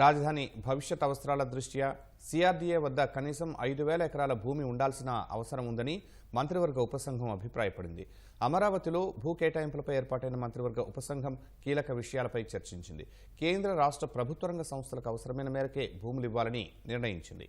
రాజధాని భవిష్యత్ అవసరాల దృష్ట్యా సిఆర్డీఏ వద్ద కనీసం ఐదు వేల ఎకరాల భూమి ఉండాల్సిన అవసరం ఉందని మంత్రివర్గ ఉపసంఘం అభిప్రాయపడింది. అమరావతిలో భూ కేటాయింపులపై ఏర్పాటైన మంత్రివర్గ ఉపసంఘం కీలక విషయాలపై చర్చించింది. కేంద్ర రాష్ట్ర ప్రభుత్వ రంగ సంస్థలకు అవసరమైన మేరకే భూములు ఇవ్వాలని నిర్ణయించింది.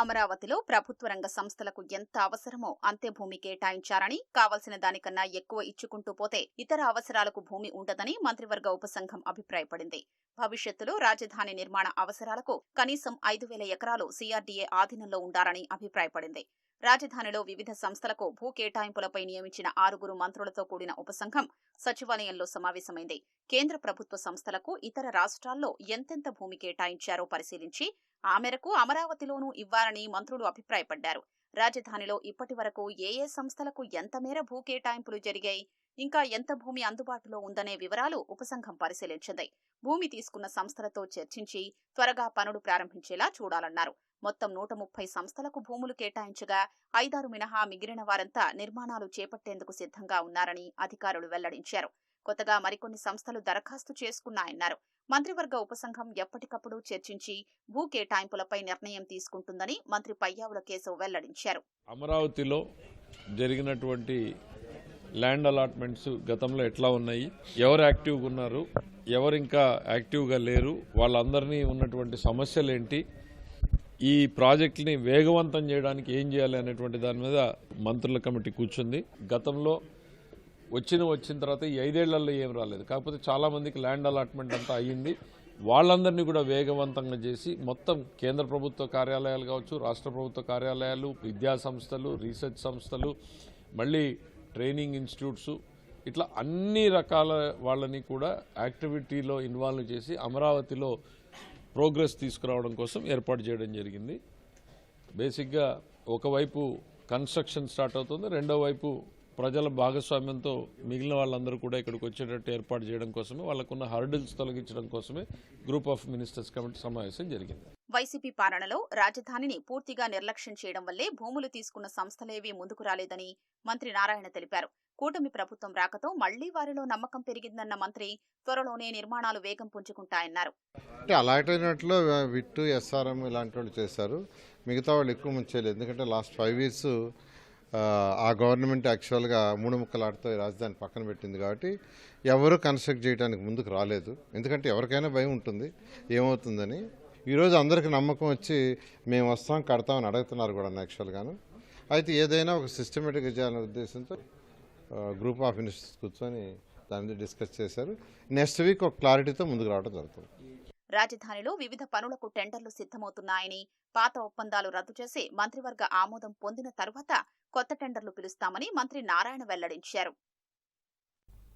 అమరావతిలో ప్రభుత్వ రంగ సంస్థలకు ఎంత అవసరమో అంతే భూమి కేటాయించారని కావలసిన దానికన్నా ఎక్కువ ఇచ్చుకుంటూ పోతే ఇతర అవసరాలకు భూమి ఉండదని మంత్రివర్గ ఉపసంఘం అభిప్రాయపడింది. భవిష్యత్తులో రాజధాని నిర్మాణ అవసరాలకు కనీసం ఐదు వేల ఎకరాలు సీఆర్డీఏ ఆధీనంలో ఉండాలని అభిప్రాయపడింది. రాజధానిలో వివిధ సంస్థలకు భూ కేటాయింపులపై నియమించిన ఆరుగురు మంత్రులతో కూడిన ఉపసంఘం సచివాలయంలో సమావేశమైంది. కేంద్ర ప్రభుత్వ సంస్థలకు ఇతర రాష్ట్రాల్లో ఎంతెంత భూమి కేటాయించారో పరిశీలించి ఆ మేరకు అమరావతిలోనూ ఇవ్వాలని మంత్రులు అభిప్రాయపడ్డారు. రాజధానిలో ఇప్పటి వరకు ఏ ఏ సంస్థలకు ఎంత మేర భూ కేటాయింపులు జరిగాయి ఇంకా ఎంత భూమి అందుబాటులో ఉందనే వివరాలు ఉపసంఘం పరిశీలించింది. భూమి తీసుకున్న సంస్థలతో చర్చించి త్వరగా పనులు ప్రారంభించేలా చూడాలన్నారు. మొత్తం నూట ముప్పై సంస్థలకు భూములు కేటాయించగా ఐదారు మినహా మిగిలిన వారంతా నిర్మాణాలు చేపట్టేందుకు సిద్ధంగా ఉన్నారని అధికారులు వెల్లడించారు. కొత్తగా మరికొన్ని సంస్థలు దరఖాస్తు చేసుకున్నాయన్నారు. మంత్రివర్గ ఉపసంఘం ఎప్పటికప్పుడు చర్చించి భూ కేటాయింపులపై నిర్ణయం తీసుకుంటుందని మంత్రి పయ్యావుల కేశవ్ వెల్లడించారు. అమరావతిలో జరిగినటువంటి ల్యాండ్ అలాట్మెంట్స్ గతంలో ఎట్లా ఉన్నాయి? ఎవరు యాక్టివ్గా ఉన్నారు? ఎవరు ఇంకా యాక్టివ్గా లేరు? వాళ్ళందరినీ ఉన్నటువంటి సమస్యలు ఏంటి? ఈ ప్రాజెక్టుని వేగవంతం చేయడానికి ఏం చేయాలి అనేటువంటి దాని మీద మంత్రుల కమిటీ కూర్చుంది. గతంలో వచ్చిన వచ్చిన తర్వాత ఈ ఐదేళ్ళలో ఏం రాలేదు. కాకపోతే చాలామందికి ల్యాండ్ అలాట్మెంట్ అంతా అయ్యింది. వాళ్ళందరినీ కూడా వేగవంతంగా చేసి మొత్తం కేంద్ర ప్రభుత్వ కార్యాలయాలు కావచ్చు రాష్ట్ర ప్రభుత్వ కార్యాలయాలు విద్యా సంస్థలు రీసెర్చ్ సంస్థలు మళ్ళీ ట్రైనింగ్ ఇన్స్టిట్యూట్స్ ఇట్లా అన్ని రకాల వాళ్ళని కూడా యాక్టివిటీలో ఇన్వాల్వ్ చేసి అమరావతిలో ప్రోగ్రెస్ తీసుకురావడం కోసం ఏర్పాటు చేయడం జరిగింది. బేసిక్గా ఒకవైపు కన్స్ట్రక్షన్ స్టార్ట్ అవుతుంది రెండో వైపు ప్రజల భాగస్వామ్యంతో మిగిలిన వాళ్ళందరూ కూడా ఇక్కడికి వచ్చేటట్టు ఏర్పాటు చేయడం కోసమే వాళ్ళకున్న హర్డిల్స్ తొలగించడం కోసమే గ్రూప్ ఆఫ్ మినిస్టర్స్ కమిటీ సమావేశం జరిగింది. వైసీపీ పాలనలో రాజధానిని పూర్తిగా నిర్లక్ష్యం చేయడం వల్లే భూములు తీసుకున్న సంస్థలేవీ ముందుకు రాలేదని మంత్రి నారాయణ తెలిపారు. కూటమి ప్రభుత్వం రాకతో మళ్ళీ వారిలో నమ్మకం పెరిగిందన్న మంత్రి త్వరలోనే నిర్మాణాలు వేగం పుంజుకుంటాయన్నారు. అంటే అలాట్ అయినట్లు విట్టు ఎస్ఆర్ఎం ఇలాంటి వాళ్ళు చేశారు. మిగతా వాళ్ళు ఎక్కువ మంది చేయలేదు ఎందుకంటే లాస్ట్ ఫైవ్ ఇయర్స్ ఆ గవర్నమెంట్ యాక్చువల్గా మూడు ముక్కలాటతో రాజధాని పక్కన పెట్టింది కాబట్టి ఎవరు కన్స్ట్రక్ట్ చేయడానికి ముందుకు రాలేదు. ఎందుకంటే ఎవరికైనా భయం ఉంటుంది. ఏమవుతుందని. ఈరోజు అందరికీ నమ్మకం వచ్చి మేము వస్తాం కడతామని అడుగుతున్నారు కూడా యాక్చువల్గాను. అయితే ఏదైనా ఒక సిస్టమేటిక్గా చేయాలనే ఉద్దేశంతో గ్రూప్ ఆఫ్ మినిస్టర్స్ కూర్చొని దాని మీద డిస్కస్ చేశారు. నెక్స్ట్ వీక్ ఒక క్లారిటీతో ముందుకు రావడం జరుగుతుంది. రాజధానిలో వివిధ పనులకు టెండర్లు సిద్ధమవుతున్నాయని పాత ఒప్పందాలు రద్దు చేసి మంత్రివర్గ ఆమోదం పొందిన తరువాత కొత్త టెండర్లు పిలుస్తామని మంత్రి నారాయణ వెల్లడించారు.